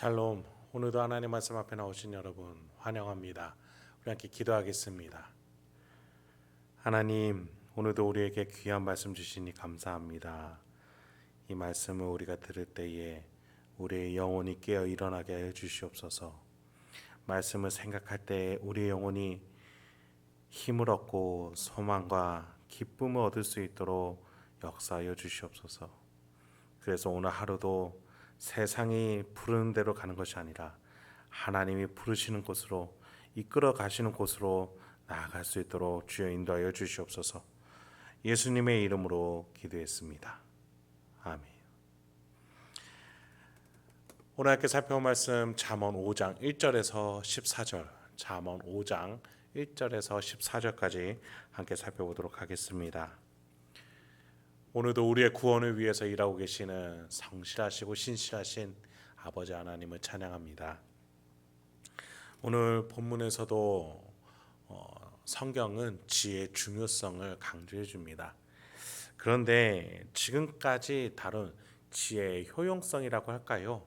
샬롬. 오늘도 하나님 말씀 앞에 나오신 여러분 환영합니다. 우리 함께 기도하겠습니다. 하나님, 오늘도 우리에게 귀한 말씀 주시니 감사합니다. 이 말씀을 우리가 들을 때에 우리의 영혼이 깨어 일어나게 해 주시옵소서. 말씀을 생각할 때 우리의 영혼이 힘을 얻고 소망과 기쁨을 얻을 수 있도록 역사하여 주시옵소서. 그래서 오늘 하루도 세상이 부르는 대로 가는 것이 아니라 하나님이 부르시는 곳으로 이끌어 가시는 곳으로 나아갈 수 있도록 주여 인도하여 주시옵소서. 예수님의 이름으로 기도했습니다. 아멘. 오늘 함께 살펴볼 말씀 잠언 5장 1절에서 14절. 잠언 5장 1절에서 14절까지 함께 살펴보도록 하겠습니다. 오늘도 우리의 구원을 위해서 일하고 계시는 성실하시고 신실하신 아버지 하나님을 찬양합니다. 오늘 본문에서도 어, 성경은 지혜의 중요성을 강조해 줍니다. 그런데 지금까지 다룬 지혜의 효용성이라고 할까요?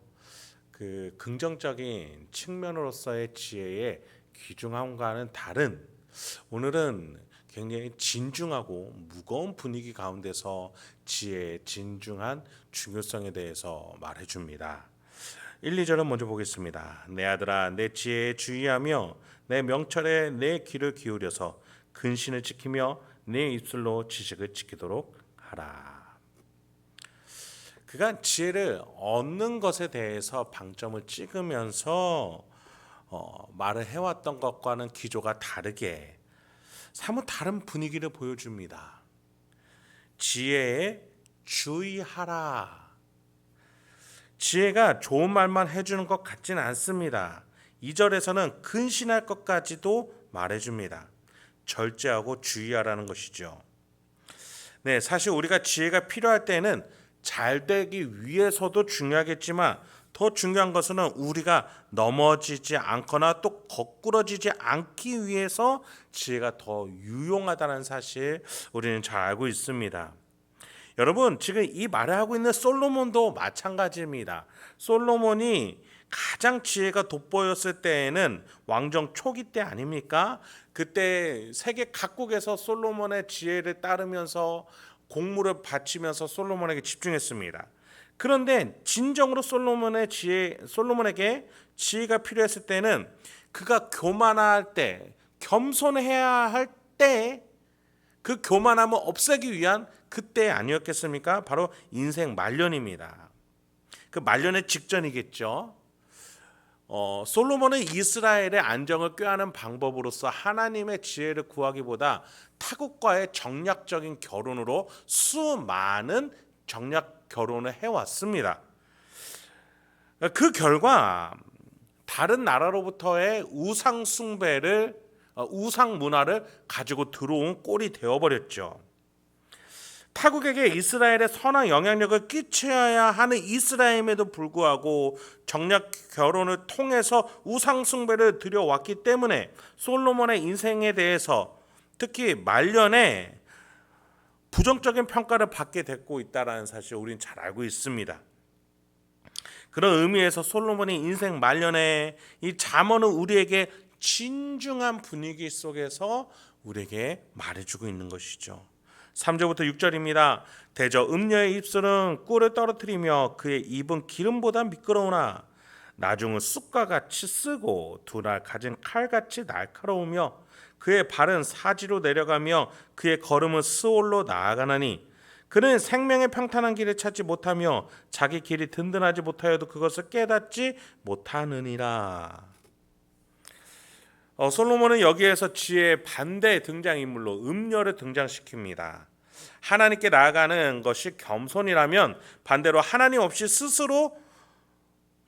그 긍정적인 측면으로서의 지혜의 귀중함과는 다른 오늘은 굉장히 진중하고 무거운 분위기 가운데서 지혜의 진중한 중요성에 대해서 말해 줍니다. 1, 2절은 먼저 보겠습니다. 내 아들아 내 지혜에 주의하며 내 명철에 내 귀를 기울여서 근신을 지키며 내 입술로 지식을 지키도록 하라. 그가 지혜를 얻는 것에 대해서 방점을 찍으면서 어, 말을 해왔던 것과는 기조가 다르게 사뭇 다른 분위기를 보여줍니다. 지혜에 주의하라. 지혜가 좋은 말만 해주는 것 같지는 않습니다. 2절에서는 근신할 것까지도 말해줍니다. 절제하고 주의하라는 것이죠. 네, 사실 우리가 지혜가 필요할 때는 잘 되기 위해서도 중요하겠지만 더 중요한 것은 우리가 넘어지지 않거나 또 거꾸러지지 않기 위해서 지혜가 더 유용하다는 사실 우리는 잘 알고 있습니다. 여러분 지금 이 말을 하고 있는 솔로몬도 마찬가지입니다. 솔로몬이 가장 지혜가 돋보였을 때에는 왕정 초기 때 아닙니까? 그때 세계 각국에서 솔로몬의 지혜를 따르면서 공물을 바치면서 솔로몬에게 집중했습니다. 그런데 진정으로 솔로몬의 지혜 솔로몬에게 지혜가 필요했을 때는 그가 교만할 때 겸손해야 할 때 그 교만함을 없애기 위한 그때 아니었겠습니까? 바로 인생 말년입니다. 그 말년의 직전이겠죠. 어, 솔로몬은 이스라엘의 안정을 꾀하는 방법으로서 하나님의 지혜를 구하기보다 타국과의 정략적인 결혼으로 수많은 정략 결혼을 해왔습니다. 그 결과 다른 나라로부터의 우상 숭배를 어, 우상 문화를 가지고 들어온 꼴이 되어버렸죠. 타국에게 이스라엘의 선한 영향력을 끼쳐야 하는 이스라엘임에도 불구하고 정략 결혼을 통해서 우상 숭배를 들여왔기 때문에 솔로몬의 인생에 대해서 특히 말년에 부정적인 평가를 받게 됐고 있다라는 사실 우리는 잘 알고 있습니다. 그런 의미에서 솔로몬의 인생 말년에 이 잠언은 우리에게 진중한 분위기 속에서 우리에게 말해주고 있는 것이죠. 3절부터 6절입니다. 대저 음녀의 입술은 꿀을 떨어뜨리며 그의 입은 기름보다 미끄러우나 나중은 쑥과 같이 쓰고 두날 가진 칼같이 날카로우며 그의 발은 사지로 내려가며 그의 걸음은 스올로 나아가나니 그는 생명의 평탄한 길을 찾지 못하며 자기 길이 든든하지 못하여도 그것을 깨닫지 못하느니라. 어, 솔로몬은 여기에서 지혜의 반대 등장 인물로 음녀를 등장시킵니다. 하나님께 나아가는 것이 겸손이라면 반대로 하나님 없이 스스로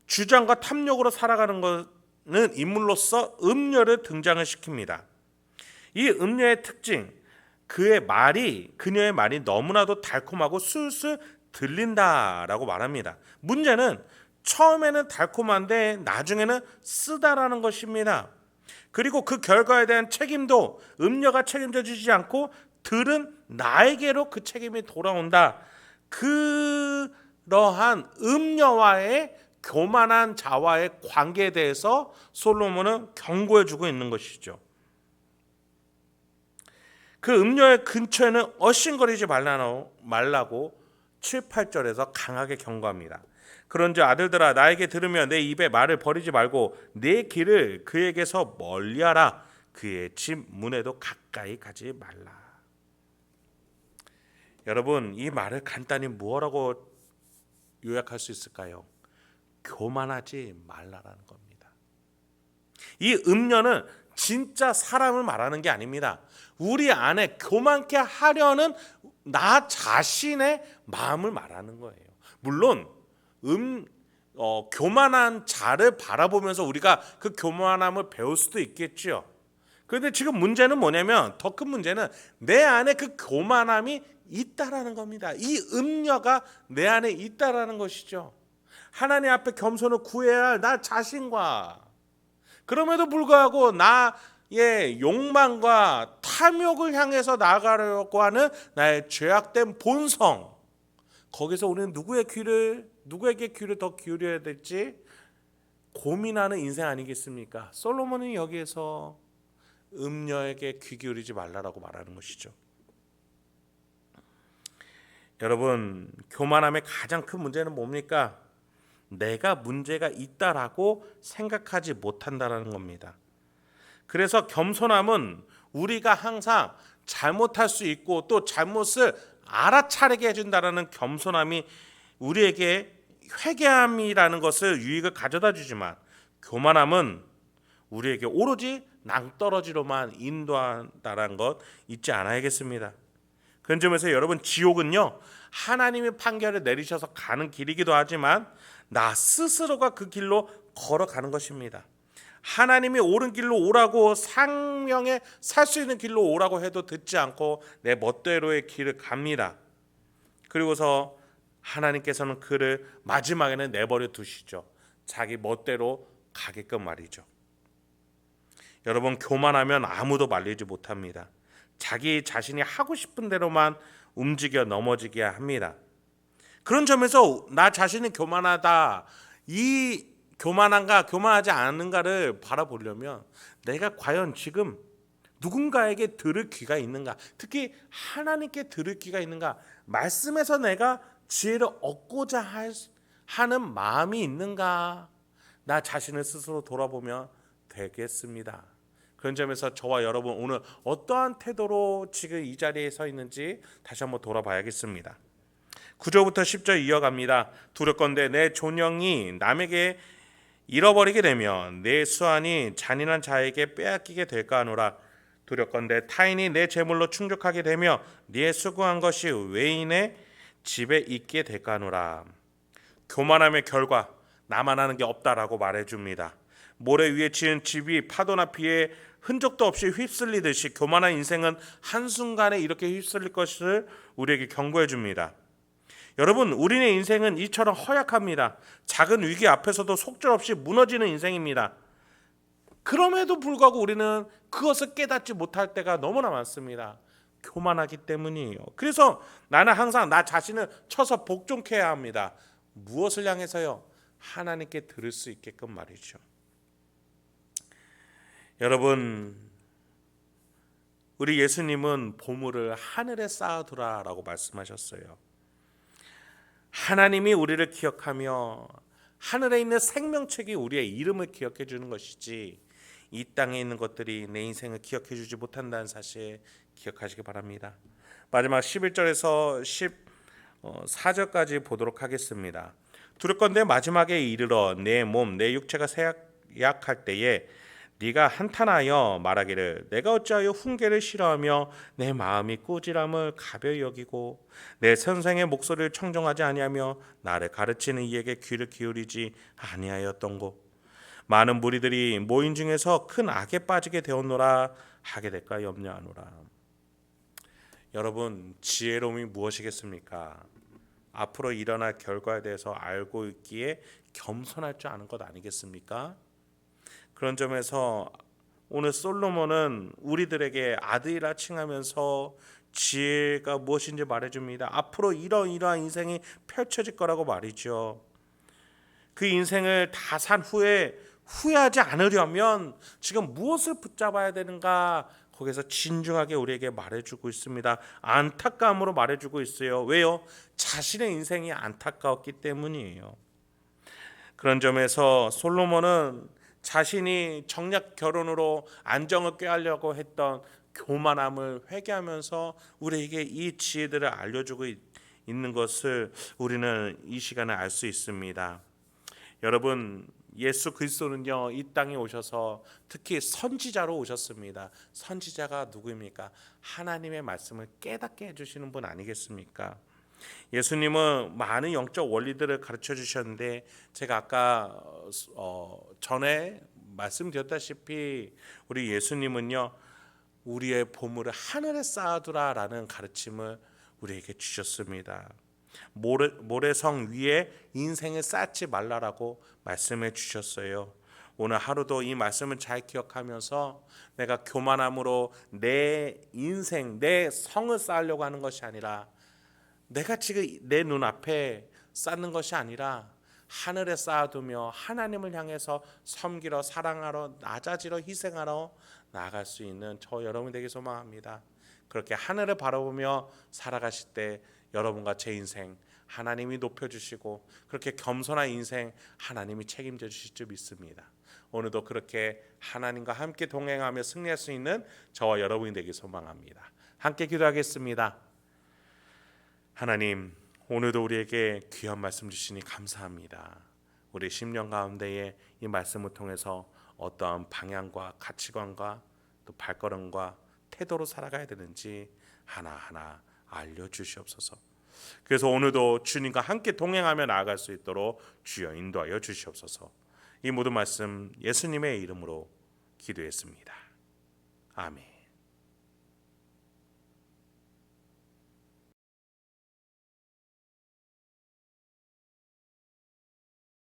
주장과 탐욕으로 살아가는 것은 인물로서 음녀를 등장을 시킵니다. 이 음녀의 특징, 그의 말이 그녀의 말이 너무나도 달콤하고 술술 들린다라고 말합니다. 문제는 처음에는 달콤한데 나중에는 쓰다라는 것입니다. 그리고 그 결과에 대한 책임도 음녀가 책임져 주지 않고 들은 나에게로 그 책임이 돌아온다. 그러한 음녀와의 교만한 자와의 관계에 대해서 솔로몬은 경고해 주고 있는 것이죠. 그 음료의 근처에는 어신거리지 말라고, 말라고 7, 8절에서 강하게 경고합니다. 그런지 아들들아 나에게 들으며 내 입에 말을 버리지 말고 내 길을 그에게서 멀리하라 그의 집 문에도 가까이 가지 말라. 여러분 이 말을 간단히 무엇라고 요약할 수 있을까요? 교만하지 말라라는 겁니다. 이 음녀는 진짜 사람을 말하는 게 아닙니다. 우리 안에 교만케 하려는 나 자신의 마음을 말하는 거예요. 물론 음 어, 교만한 자를 바라보면서 우리가 그 교만함을 배울 수도 있겠지요. 그런데 지금 문제는 뭐냐면 더 큰 문제는 내 안에 그 교만함이 있다라는 겁니다. 이 음녀가 내 안에 있다라는 것이죠. 하나님 앞에 겸손을 구해야 할 나 자신과 그럼에도 불구하고 나의 욕망과 탐욕을 향해서 나아가려고 하는 나의 죄악된 본성 거기서 우리는 누구의 귀를 누구에게 귀를 더 기울여야 될지 고민하는 인생 아니겠습니까? 솔로몬은 여기에서 음녀에게 귀 기울이지 말라라고 말하는 것이죠. 여러분 교만함의 가장 큰 문제는 뭡니까? 내가 문제가 있다라고 생각하지 못한다라는 겁니다. 그래서 겸손함은 우리가 항상 잘못할 수 있고 또 잘못을 알아차리게 해준다라는 겸손함이 우리에게 회개함이라는 것을 유익을 가져다 주지만 교만함은 우리에게 오로지 낭떠러지로만 인도한다는 것 잊지 않아야겠습니다. 그런 점에서 여러분 지옥은요 하나님의 판결을 내리셔서 가는 길이기도 하지만 나 스스로가 그 길로 걸어가는 것입니다. 하나님이 옳은 길로 오라고 상명에 살 수 있는 길로 오라고 해도 듣지 않고 내 멋대로의 길을 갑니다. 그리고서 하나님께서는 그를 마지막에는 내버려 두시죠. 자기 멋대로 가게끔 말이죠. 여러분 교만하면 아무도 말리지 못합니다. 자기 자신이 하고 싶은 대로만 움직여 넘어지게 합니다. 그런 점에서 나 자신이 교만하다 이 교만한가 교만하지 않은가를 바라보려면 내가 과연 지금 누군가에게 들을 귀가 있는가 특히 하나님께 들을 귀가 있는가 말씀에서 내가 지혜를 얻고자 할, 하는 마음이 있는가 나 자신을 스스로 돌아보면 되겠습니다. 그런 점에서 저와 여러분 오늘 어떠한 태도로 지금 이 자리에 서 있는지 다시 한번 돌아봐야겠습니다. 9절부터 10절 이어갑니다. 두렵건대 내 존영이 남에게 잃어버리게 되면 내 수완이 잔인한 자에게 빼앗기게 될까 하노라. 두렵건대 타인이 내 재물로 충족하게 되며 네 수고한 것이 외인의 집에 있게 될까 하노라. 교만함의 결과 나만 하는 게 없다라고 말해줍니다. 모래 위에 지은 집이 파도나 비에 흔적도 없이 휩쓸리듯이 교만한 인생은 한순간에 이렇게 휩쓸릴 것을 우리에게 경고해 줍니다. 여러분, 우리의 인생은 이처럼 허약합니다. 작은 위기 앞에서도 속절없이 무너지는 인생입니다. 그럼에도 불구하고 우리는 그것을 깨닫지 못할 때가 너무나 많습니다. 교만하기 때문이에요. 그래서 나는 항상 나 자신을 쳐서 복종해야 합니다. 무엇을 향해서요? 하나님께 들을 수 있게끔 말이죠. 여러분 우리 예수님은 보물을 하늘에 쌓아두라라고 말씀하셨어요. 하나님이 우리를 기억하며 하늘에 있는 생명책이 우리의 이름을 기억해 주는 것이지 이 땅에 있는 것들이 내 인생을 기억해 주지 못한다는 사실 기억하시기 바랍니다. 마지막 11절에서 14절까지 보도록 하겠습니다. 두렵건대 마지막에 이르러 내 몸, 내 육체가 세약할 때에 네가 한탄하여 말하기를 내가 어찌하여 훈계를 싫어하며 내 마음이 꾸지람을 가벼이 여기고 내 선생의 목소리를 청정하지 아니하며 나를 가르치는 이에게 귀를 기울이지 아니하였던고 많은 무리들이 모인 중에서 큰 악에 빠지게 되었노라 하게 될까 염려하노라 여러분 지혜로움이 무엇이겠습니까? 앞으로 일어날 결과에 대해서 알고 있기에 겸손할 줄 아는 것 아니겠습니까? 그런 점에서 오늘 솔로몬은 우리들에게 아들이라 칭하면서 지혜가 무엇인지 말해줍니다. 앞으로 이러이러한 인생이 펼쳐질 거라고 말이죠. 그 인생을 다 산 후에 후회하지 않으려면 지금 무엇을 붙잡아야 되는가 거기서 진중하게 우리에게 말해주고 있습니다. 안타까움으로 말해주고 있어요. 왜요? 자신의 인생이 안타까웠기 때문이에요. 그런 점에서 솔로몬은 자신이 정략 결혼으로 안정을 꾀하려고 했던 교만함을 회개하면서 우리에게 이 지혜들을 알려주고 있- 있는 것을 우리는 이 시간에 알 수 있습니다. 여러분 예수 그리스도는요 이 땅에 오셔서 특히 선지자로 오셨습니다. 선지자가 누구입니까? 하나님의 말씀을 깨닫게 해주시는 분 아니겠습니까? 예수님은 많은 영적 원리들을 가르쳐 주셨는데 제가 아까 어, 전에 말씀드렸다시피 우리 예수님은요 우리의 보물을 하늘에 쌓아두라라는 가르침을 우리에게 주셨습니다. 모래, 모래성 위에 인생을 쌓지 말라라고 말씀해 주셨어요. 오늘 하루도 이 말씀을 잘 기억하면서 내가 교만함으로 내 인생, 내 성을 쌓으려고 하는 것이 아니라 내가 지금 내 눈앞에 쌓는 것이 아니라 하늘에 쌓아두며 하나님을 향해서 섬기러 사랑하러 낮아지러 희생하러 나아갈 수 있는 저 여러분 되게 소망합니다. 그렇게 하늘을 바라보며 살아가실 때 여러분과 제 인생 하나님이 높여주시고 그렇게 겸손한 인생 하나님이 책임져 주실 줄 믿습니다. 오늘도 그렇게 하나님과 함께 동행하며 승리할 수 있는 저와 여러분이 되길 소망합니다. 함께 기도하겠습니다. 하나님 오늘도 우리에게 귀한 말씀 주시니 감사합니다. 우리 10년 가운데에 이 말씀을 통해서 어떠한 방향과 가치관과 또 발걸음과 태도로 살아가야 되는지 하나하나 알려 주시옵소서. 그래서 오늘도 주님과 함께 동행하며 나아갈 수 있도록 주여 인도하여 주시옵소서. 이 모든 말씀 예수님의 이름으로 기도했습니다. 아멘.